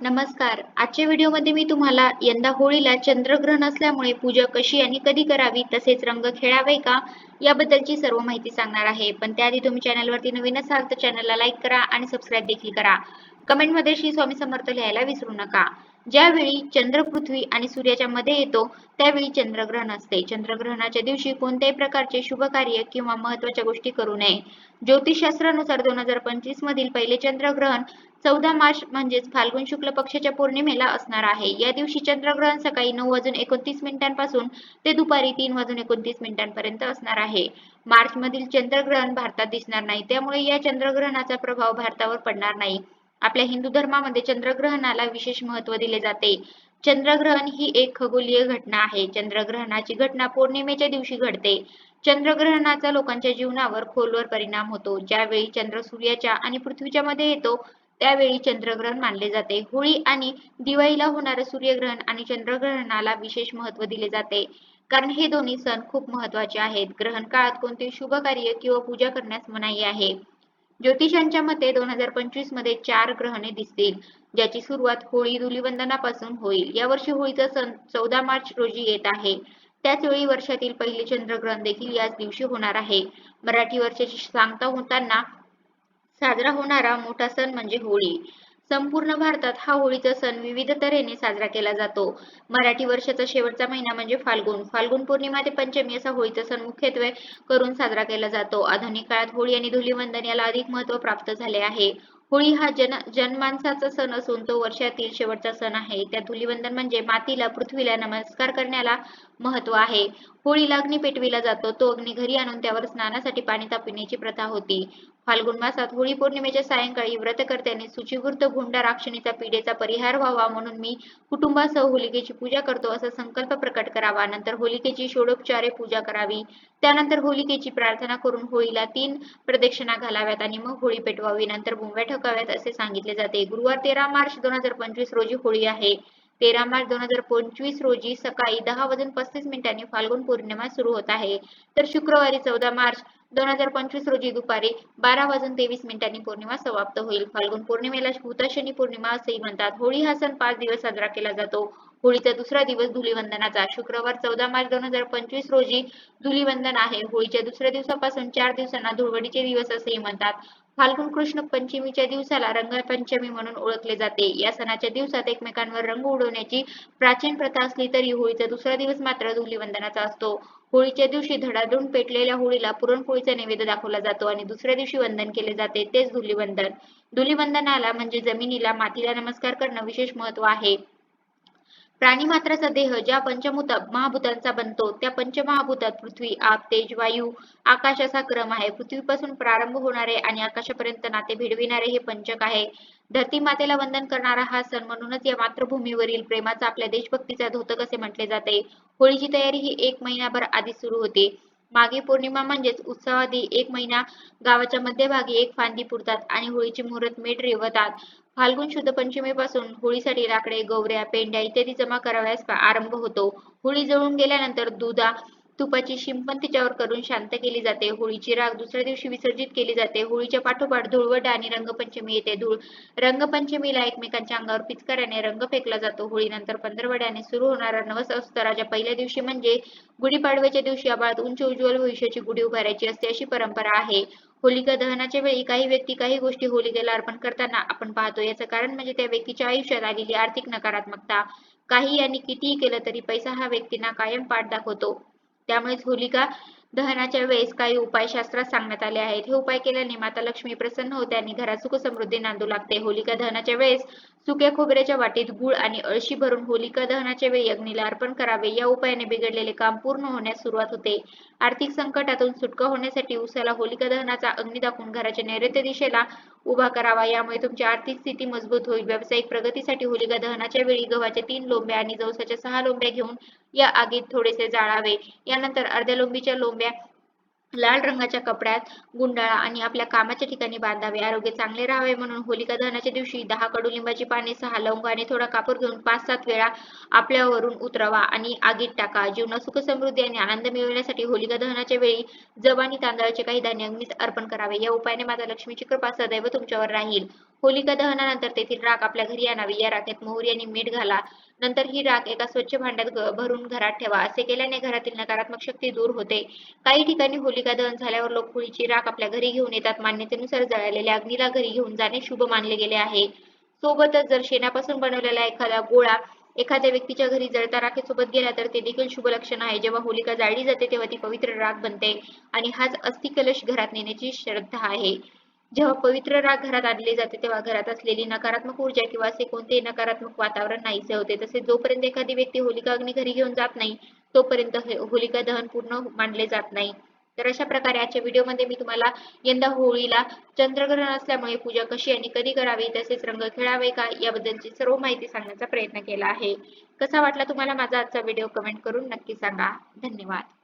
नमस्कार. आजच्या व्हिडिओमध्ये मी तुम्हाला यंदा होळीला चंद्रग्रहण असल्यामुळे पूजा कशी आणि कधी करावी तसेच रंग खेळावे का याबद्दलची सर्व माहिती सांगणार आहे. पण त्याआधी तुम्ही चॅनलवरती नवीन असाल तर चॅनलला लाईक करा आणि सबस्क्राईब देखील करा. कमेंटमध्ये श्री स्वामी समर्थ लिहायला विसरू नका. ज्यावेळी चंद्र पृथ्वी आणि सूर्याच्या मध्ये येतो त्यावेळी चंद्रग्रहण असते. चंद्रग्रहणाच्या दिवशी कोणत्याही प्रकारचे शुभ कार्य किंवा महत्त्वाच्या गोष्टी करू नये. ज्योतिषशास्त्रानुसार दोन हजार पंचवीस मधील पहिले चंद्रग्रहण चौदा मार्च म्हणजेच फाल्गुन शुक्ल पक्षाच्या पौर्णिमेला असणार आहे. या दिवशी चंद्रग्रहण सकाळी नऊ वाजून एकोणतीस मिनिटांपासून ते दुपारी तीन वाजून एकोणतीस मिनिटांपर्यंत असणार आहे. मार्च मधील चंद्रग्रहण भारतात दिसणार नाही. त्यामुळे या चंद्रग्रहणाचा प्रभाव भारतावर पडणार नाही. आपल्या हिंदू धर्मामध्ये चंद्रग्रहणाला विशेष महत्त्व दिले जाते. चंद्रग्रहण ही एक खगोलीय घटना आहे. चंद्रग्रहणाची घटना पौर्णिमेच्या दिवशी घडते. चंद्रग्रहणाचा लोकांच्या जीवनावर खोलवर परिणाम होतो. ज्यावेळी चंद्र सूर्याच्या आणि पृथ्वीच्या मध्ये येतो त्यावेळी चंद्रग्रहण मानले जाते. होळी आणि दिवाळीला होणारे सूर्यग्रहण आणि चंद्रग्रहणाला विशेष महत्त्व दिले जाते. कारण हे दोन्ही सण खूप महत्त्वाचे आहेत. ग्रहण काळात कोणते शुभ कार्य किंवा पूजा करण्यास मनाई आहे. ज्योतिषांच्या मते दोन हजार पंचवीसमध्ये चार ग्रहणे दिसतील ज्याची सुरुवात होळी धुलीवंदनापासून होईल. यावर्षी होळीचा सण चौदा मार्च रोजी येत आहे. त्याच वेळी वर्षातील पहिले चंद्रग्रहण देखील याच दिवशी होणार आहे. मराठी वर्षाची सांगता होताना साजरा होणारा मोठा सण म्हणजे होळी. संपूर्ण भारतात हा होळीचा सण विविध तऱ्हेने साजरा केला जातो. मराठी वर्षाचा शेवटचा महिना म्हणजे फाल्गुन. फाल्गुन पौर्णिमा ते पंचमी असा होळीचा सण मुख्यत्वे करून साजरा केला जातो. आधुनिक काळात होळी आणि धुलीवंदन याला अधिक महत्त्व प्राप्त झाले आहे. होळी हा जन जनमानसाचा सण असून तो वर्षातील शेवटचा सण आहे. त्या धुलीवंदन म्हणजे मातीला पृथ्वीला नमस्कार करण्याला महत्त्व आहे. होळीला अग्नी पेटविला जातो. तो अग्नी घरी आणून त्यावर स्नानासाठी पाणी तापविण्याची प्रथा होती. फाल्गुन मासात होळी पौर्णिमेच्या सायंकाळी व्रतकर्त्याने सुचिवृत्त गुंडा राक्षणीचा पिढेचा परिहार व्हावा म्हणून मी कुटुंबासह होलिकेची पूजा करतो असा संकल्प प्रकट करावा. नंतर होलिकेची षोडोपचारे पूजा करावी. त्यानंतर होलिकेची प्रार्थना करून होळीला तीन प्रदक्षिणा घालाव्यात आणि मग होळी पेटवावी. नंतर बुंब्या थकाव्यात असे सांगितले जाते. गुरुवार तेरा मार्च दोन हजार पंचवीस रोजी होळी आहे. तेरा मार्च दोन हजार पंचवीस रोजी सकाळी दहा वाजून पस्तीस मिनिटांनी फाल्गुन पौर्णिमा सुरू होत आहे. तर शुक्रवारी चौदा मार्च दोन हजार पंचवीस रोजी दुपारी बारा वाजून तेवीस मिनिटांनी पौर्णिमा समाप्त होईल. फाल्गुन पौर्णिमेला हुताशनी पौर्णिमा असेही म्हणतात. होळी हा सण पाच दिवस साजरा केला जातो. होळीचा दुसरा दिवस धुलीवंदनाचा. शुक्रवार चौदा मार्च दोन हजार पंचवीस रोजी धुलीवंदन आहे. होळीच्या दुसऱ्या दिवसापासून चार दिवसांना धुळवडीचे दिवस असेही म्हणतात. फाल्गुन कृष्ण पंचमीच्या दिवसाला रंगपंचमी म्हणून ओळखले जाते. या सणाच्या दिवसात एकमेकांवर रंग उडवण्याची प्राचीन प्रथा असली तरी होळीचा दुसरा दिवस मात्र धुलीवंदनाचा असतो. होळीच्या दिवशी धडाधून पेटलेल्या होळीला पुरणपोळीचा नैवेद्य दाखवला जातो आणि दुसऱ्या दिवशी वंदन केले जाते तेच धुलीवंदन. धुलीवंदनाला म्हणजे जमिनीला मातीला नमस्कार करणं विशेष महत्त्व आहे. प्राणी मात्राचा देह ज्या पंचमूत महाभूतांचा बनतो त्या पंचमहाभूतात पृथ्वी आप तेज वायू आकाश असा क्रम आहे. पृथ्वीपासून प्रारंभ होणारे आणि आकाशापर्यंत नाते भिडविणारे हे पंचक आहे. धरती मातेला वंदन करणारा हा सण म्हणूनच या मातृभूमीवरील प्रेमाचा आपल्या देशभक्तीचा धोतक असे म्हटले जाते. होळीची तयारी ही एक महिनाभर आधी सुरू होते. मागे पौर्णिमा म्हणजेच उत्सवादी एक महिना गावाच्या मध्यभागी एक फांदी पुरतात आणि होळीची मुहूर्त मेट रेवतात. फाल्गुन शुद्ध पंचमीपासून होळीसाठी लाकडे गवऱ्या पेंड्या इत्यादी जमा करावयास आरंभ होतो. होळी जळून गेल्यानंतर दुधा तुपाची शिंपण तिच्यावर करून शांत केली जाते. होळीची राग दुसऱ्या दिवशी विसर्जित केली जाते. होळीच्या पाठोपाठ धुळवट आणि रंगपंचमी येते. धूळ रंगपंचमीला एकमेकांच्या अंगावर पिचकाऱ्याने रंग फेकला जातो. होळीनंतर पंधरवड्याने सुरू होणारा नवसंवत्सराच्या पहिल्या दिवशी म्हणजे गुढीपाडव्याच्या दिवशी आबाळात उंच उज्ज्वल भविष्याची गुढी उभारायची असते अशी परंपरा आहे. होलिका दहनाच्या वेळी काही व्यक्ती काही गोष्टी होलिकेला अर्पण करताना आपण पाहतो. याचं कारण म्हणजे त्या व्यक्तीच्या आयुष्यात आलेली आर्थिक नकारात्मकता. काही यांनी कितीही केलं तरी पैसा हा व्यक्तींना कायम पाठ दाखवतो. त्यामुळेच होलिका दहनाच्या वेळेस काही उपाय शास्त्रात सांगण्यात आले आहेत. हे उपाय केल्याने माता लक्ष्मी प्रसन्न होते आणि घरात सुख समृद्धी नांदू लागते. होलिका दहनाच्या वेळेस सुक्या खोबऱ्याच्या वाटीत गुळ आणि अळशी भरून होलिका दहनाच्या वेळी अग्नीला अर्पण करावे. या उपायाने बिघडलेले काम पूर्ण होण्यास सुरुवात होते. आर्थिक संकटातून सुटका होण्यासाठी उसाला होलिका दहनाचा अग्नी दाखवून घराच्या नैऋत्य दिशेला उभा करावा. यामुळे तुमची आर्थिक स्थिती मजबूत होईल. व्यावसायिक प्रगतीसाठी होलिका दहनाच्या वेळी गव्हाच्या तीन लोंब्या आणि जवसाच्या सहा लोंब्या घेऊन या आगीत थोडेसे जाळावे. यानंतर अर्ध्या लोंबीच्या लोंब्या लाल रंगाच्या कपड्यात गुंडाळा आणि आपल्या कामाच्या ठिकाणी बांधावे. आरोग्य चांगले राहावे म्हणून होलिका दहनाच्या दिवशी दहा कडुलिंबाची पाने सहा लवंग आणि थोडा कापूर घेऊन पाच सात वेळा आपल्यावरून उतरवा आणि आगीत टाका. जीवनात सुख समृद्धी आणि आनंद मिळवण्यासाठी होलिका दहनाच्या वेळी जब आणि तांदळाचे काही धान्य अग्नीत अर्पण करावे. या उपायाने माता लक्ष्मीची कृपा सदैव तुमच्यावर राहील. होलिका दहनानंतर तेथील राख आपल्या घरी आणावी. या राखेत मोहरी आणि मीठ घाला. नंतर ही राख एका स्वच्छ भांड्यात भरून घरात ठेवा. असे केल्याने घरातील नकारात्मक शक्ती दूर होते. काही ठिकाणी होलिका दहन झाल्यावर लोक होळीची राख आपल्या घरी घेऊन येतात. मान्यतेनुसार जळालेल्या अग्नीला घरी घेऊन जाणे शुभ मानले गेले आहे. सोबतच जर शेणापासून बनवलेला एखादा गोळा एखाद्या व्यक्तीच्या घरी जळता राखेसोबत गेला तर ते देखील शुभ लक्षण आहे. जेव्हा होलिका जाळली जाते तेव्हा ती पवित्र राख बनते आणि हाच अस्थिकलश घरात नेण्याची श्रद्धा आहे. जेव्हा पवित्र राग घरात आणले जाते तेव्हा घरात असलेली नकारात्मक ऊर्जा किंवा असे कोणतेही नकारात्मक वातावरण नाहीसे होते. तसेच जोपर्यंत एखादी व्यक्ती होलिका अग्नी घरी घेऊन जात नाही तोपर्यंत हे- होलिका दहन पूर्ण मानले जात नाही. तर अशा प्रकारे आजच्या व्हिडिओमध्ये मी तुम्हाला यंदा होळीला चंद्रग्रहण असल्यामुळे पूजा कशी आणि कधी करावी तसेच रंग खेळावे का याबद्दलची सर्व माहिती सांगण्याचा प्रयत्न केला आहे. कसा वाटला तुम्हाला माझा आजचा व्हिडिओ कमेंट करून नक्की सांगा. धन्यवाद.